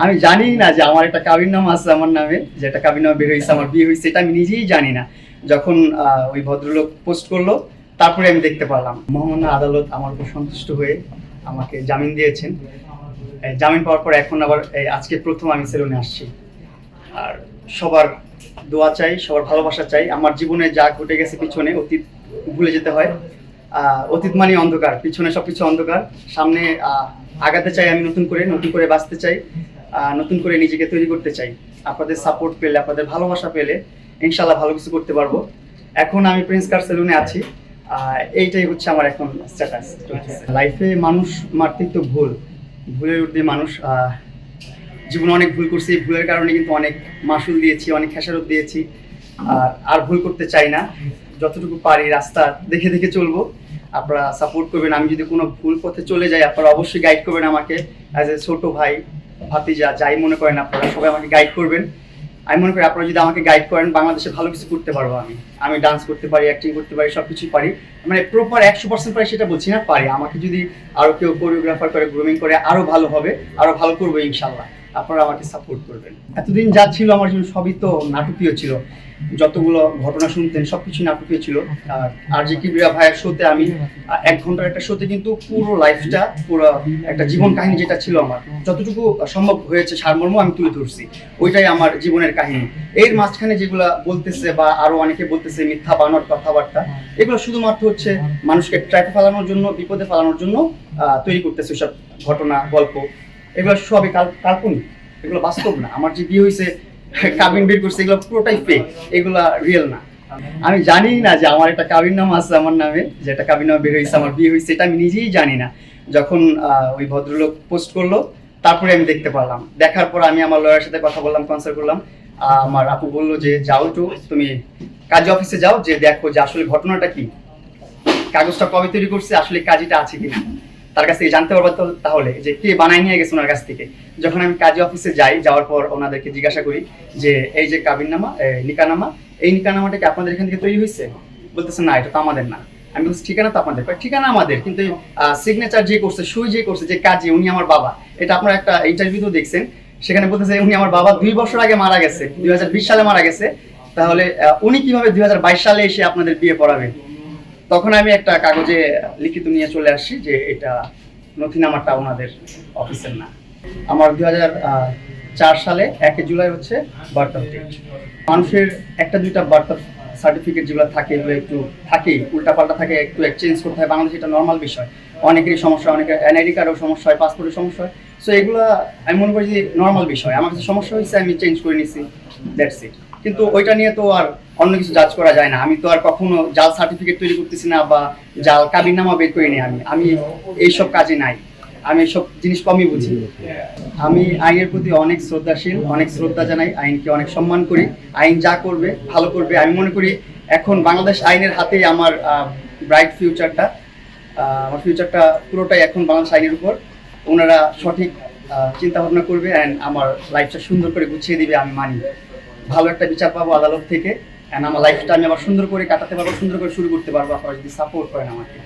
আমি জানি না যে আমার একটা কাবির নাম আছে আমার নামে যে একটা কাবির নাম বের হয়েছে, আমার বিয়ে হয়েছে, এটা আমি নিজেই জানি না। যখন ওই ভদ্রলোক পোস্ট করল, তারপরে আমি দেখতে পারলাম। মহামান্য আদালত আমার উপর সন্তুষ্ট হয়ে আমাকে জামিন দিয়েছেন। জামিন পাওয়ার পর এখন আবার আজকে প্রথম আমি সেলুনে আসছি। আর সবার দোয়া চাই, সবার ভালোবাসা চাই। আমার জীবনে যা ঘটে গেছে পিছনে, অতীত ভুলে যেতে হয়। অতীত মানে অন্ধকার, পিছনে সবকিছু অন্ধকার। সামনে আগাতে চাই আমি নতুন করে নতুন করে বাঁচতে চাই। নতুন করে নিজেকে তৈরি করতে চাই। আপনাদের সাপোর্ট পেলে আপনাদের ভালোবাসা পেলে ইনশাল্লাহ ভালো কিছু করতে পারব। এখন আমি প্রিন্স কার সেলুনে আছি। এইটাই হচ্ছে আমার এখন স্ট্যাটাস লাইফে মানুষ মারতেই তো ভুল। ভুলের ঊর্ধ্বে মানুষ জীবনে অনেক ভুল করছি। ভুলের কারণে কিন্তু অনেক মাসুল দিয়েছি অনেক খেসারত দিয়েছি। আর আর ভুল করতে চাই না। যতটুকু পারি রাস্তা দেখে দেখে চলবো। আপনারা সাপোর্ট করবেন। আমি যদি কোনো ভুল পথে চলে যাই আপনারা অবশ্যই গাইড করবেন আমাকে অ্যাজ এ ছোট ভাই। ভাতিজা, যাই মনে করেন আপনারা, সবাই আমাকে গাইড করবেন। আমি মনে করি আপনারা যদি আমাকে গাইড করেন, বাংলাদেশে ভালো কিছু করতে পারব আমি। আমি ডান্স করতে পারি অ্যাক্টিং করতে পারি সব কিছুই পারি। মানে প্রপার একশো পার্সেন্ট পারি সেটা বলছি না, পারি। আমাকে যদি আরও কেউ কোরিওগ্রাফার করে গ্রুমিং করে আরও ভালো হবে আরও ভালো করব ইনশাল্লাহ আপনারা আমাকে সাপোর্ট করবেন। এতদিন যা ছিল আমার জীবন সবই তো নাটকীয় ছিল। যতগুলো ঘটনা শুনতেন, সবকিছু নাটকীয় ছিল। আর আর যে কিবরিয়া ভাইয়ের শোতে আমি এক ঘণ্টার একটা শোতে কিন্তু পুরো লাইফটা পুরো একটা জীবন কাহিনী যেটা ছিল আমার, যতটুকু সম্ভব হয়েছে সারমর্ম আমি তুলে ধরছি। ওইটাই আমার জীবনের কাহিনী। এর মাঝখানে যেগুলা বলতেছে বা আরও অনেকে বলতেছে, মিথ্যা বানোয়ার কথাবার্তা, এগুলো শুধুমাত্র হচ্ছে মানুষকে ট্র্যাকে ফেলানোর জন্য, বিপদে ফেলানোর জন্য তৈরি করতেছে সব ঘটনা, গল্প। এগুলো সবই কাল- কাল্পনিক। এগুলো বাস্তব না। আমার যে বিয়ে হয়েছে কাবিন বের করছে, এগুলো পুরোটাই ফেক এগুলা রিয়েল না। আমি জানি না যে আমার একটা কাবিন নাম আছে আমার নামে, যে একটা কাবিন নাম বের হয়েছে আমার বিয়ে হয়েছে এটা আমি নিজেই জানি না। যখন ওই ভদ্রলোক পোস্ট করল, তারপরে আমি দেখতে পারলাম। দেখার পর আমি আমার লয়ারের সাথে কথা বললাম কনসাল্ট করলাম। আমার আপু বলল যে, যাও একটু, তুমি কাজী অফিসে যাও, যে দেখো যে আসলে ঘটনাটা কি। কাগজটা কবে তৈরি করছে, আসলে কাজীটা আছে কিনা? তার কাছ থেকে জানতে পারব তাহলে যে কে বানায় নিয়ে গেছে ওনার কাছ থেকে। যখন আমি কাজী অফিসে যাই, যাওয়ার পর ওনাদেরকে জিজ্ঞাসা করি যে, এই যে কাবিননামা নিকানামা, এই নিকানামাটা কি আপনাদের এখান থেকে তৈরি হয়েছে? বলতেছে, না, এটা তো আমাদের না। আমি বলছি, ঠিকানা তো আপনাদের। ঠিকানা আমাদের, কিন্তু সিগনেচার যে করছে, সই যে করছে, যে কাজী, উনি আমার বাবা। এটা আপনারা একটা ইন্টারভিউতেও দেখছেন। সেখানে বলতেছে, উনি আমার বাবা দুই বছর আগে মারা গেছে, দুই হাজার বিশ সালে মারা গেছে। তাহলে উনি কীভাবে দুই হাজার বাইশ সালে এসে আপনাদের বিয়ে পড়াবেন তখন আমি একটা কাগজে লিখিত নিয়ে চলে আসছি যে এটা নথি নথিনামাটা ওনাদের অফিসের না। আমার দুই চার সালে একে জুলাই হচ্ছে বার্থ অফ ডেট মানুষের একটা দুইটা বার্থ অফ সার্টিফিকেট যেগুলো থাকে, এগুলো একটু থাকেই, উল্টাপাল্টা থাকে, একটু এক্সচেঞ্জ করতে হয়। বাংলাদেশে এটা নর্মাল বিষয়। অনেকেরই সমস্যা অনেকের এনআইডি কার্ডেও সমস্যা হয় পাসপোর্টের সমস্যা হয়। সো এগুলো আমি মনে করি যে নর্মাল বিষয়। আমার কাছে সমস্যা হয়েছে, আমি চেঞ্জ করে নিছি দ্যাটস ইট কিন্তু ওইটা নিয়ে তো আর অন্য কিছু জাজ করা যায় না। আমি তো আর কখনো জাল সার্টিফিকেট তৈরি করতেছি না বা জাল কাবিননামা বের করিনি আমি। আমি এইসব কাজে নাই। আমি এইসব জিনিস কমই বুঝি। আমি আইনের প্রতি অনেক শ্রদ্ধাশীল, অনেক শ্রদ্ধা জানাই। আইনকে অনেক সম্মান করি। আইন যা করবে, ভালো করবে। আমি মনে করি এখন বাংলাদেশ আইনের হাতেই আমার ব্রাইট ফিউচারটা আমার ফিউচারটা পুরোটাই এখন বাংলাদেশ আইনের উপর। ওনারা সঠিক চিন্তা ভাবনা করবে অ্যান্ড আমার লাইফটা সুন্দর করে গুছিয়ে দিবে আমি মানি। ভালো একটা বিচার পাবো আদালত থেকে। অ্যান্ড আমার লাইফটা আমি আবার সুন্দর করে কাটাতে পারব, সুন্দর করে শুরু করতে পারব। আপনারা যদি সাপোর্ট করেন আমাকে।